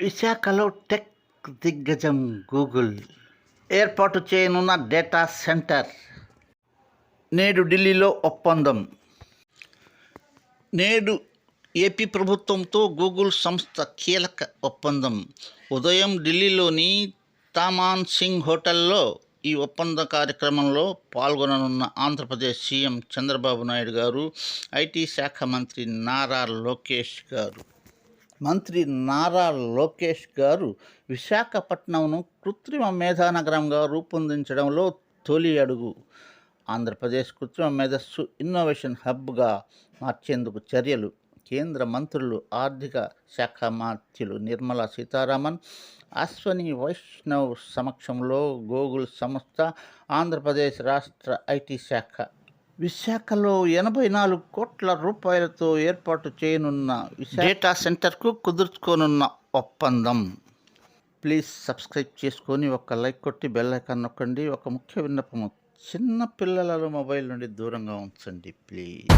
విశాఖలో టెక్ దిగ్గజం గూగుల్ ఏర్పాటు చేయనున్న డేటా సెంటర్. నేడు ఢిల్లీలో ఒప్పందం. నేడు ఏపీ ప్రభుత్వంతో గూగుల్ సంస్థ కీలక ఒప్పందం. ఉదయం ఢిల్లీలోని తామాన్ సింగ్ హోటల్లో ఈ ఒప్పంద కార్యక్రమంలో పాల్గొననున్న ఆంధ్రప్రదేశ్ సీఎం చంద్రబాబు నాయుడు గారు ఐటీ శాఖ మంత్రి నారా లోకేష్ గారు. మంత్రి నారా లోకేష్ గారు విశాఖపట్నంను కృత్రిమ మేధా నగరంగా రూపొందించడంలో తొలి అడుగు. ఆంధ్రప్రదేశ్ కృత్రిమ మేధస్సు ఇన్నోవేషన్ హబ్గా మార్చేందుకు చర్యలు. కేంద్ర మంత్రులు ఆర్థిక శాఖ మంత్రులు నిర్మలా సీతారామన్ అశ్వని వైష్ణవ్ సమక్షంలో గూగుల్ సంస్థ ఆంధ్రప్రదేశ్ రాష్ట్ర ఐటీ శాఖ విశాఖలో ఎనభై నాలుగు కోట్ల రూపాయలతో ఏర్పాటు చేయనున్న డేటా సెంటర్కు కుదుర్చుకోనున్న ఒప్పందం. ప్లీజ్ సబ్స్క్రైబ్ చేసుకొని ఒక లైక్ కొట్టి బెల్ ఐకాన్ నొక్కండి. ఒక ముఖ్య విన్నపము చిన్న పిల్లలను మొబైల్ నుండి దూరంగా ఉంచండి ప్లీజ్.